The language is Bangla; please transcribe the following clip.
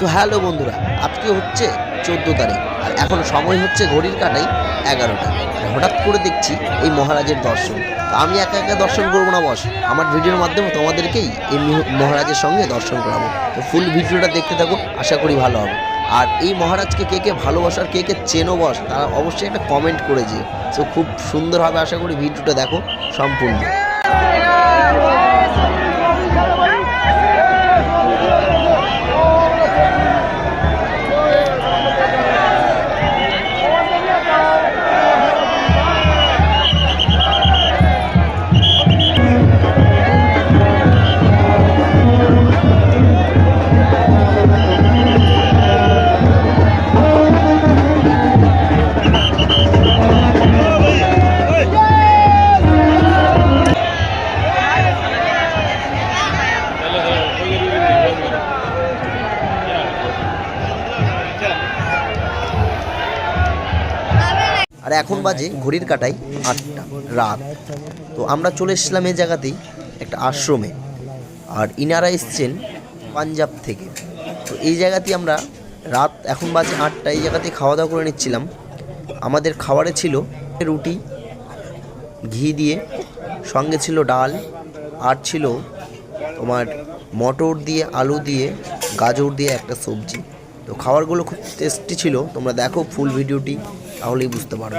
তো হ্যালো বন্ধুরা, আজকে হচ্ছে চোদ্দ তারিখ, আর এখন সময় হচ্ছে ঘড়ির কাটাই এগারোটা। হঠাৎ করে দেখছি এই মহারাজের দর্শন। তো আমি একা একা দর্শন করব না বস, আমার ভিডিওর মাধ্যমে তোমাদেরকেই এই মহারাজের সঙ্গে দর্শন করাবো। তো ফুল ভিডিওটা দেখতে থাকো, আশা করি ভালো হবে। আর এই মহারাজকে কে কে ভালোবাসার, কে কে চেনো বস, তারা অবশ্যই একটা কমেন্ট করে যেও। তো খুব সুন্দর হবে আশা করি ভিডিওটা দেখো সম্পূর্ণ। আর এখন বাজে ঘড়ির কাটাই আটটা, রাত। তো আমরা চলে এসেছিলাম এই জায়গাতেই একটা আশ্রমে। আর ইনারা এসছেন পাঞ্জাব থেকে। তো এই জায়গাতেই আমরা রাত এখন বাজে আটটা, এই জায়গাতেই খাওয়া দাওয়া করে নিচ্ছিলাম। আমাদের খাবারে ছিল রুটি, ঘি দিয়ে, সঙ্গে ছিল ডাল, আর ছিল তোমার মটর দিয়ে, আলু দিয়ে, গাজর দিয়ে একটা সবজি। তো খাবারগুলো খুব টেস্টি ছিল। তোমরা দেখো ফুল ভিডিওটি তাহলেই বুঝতে পারবে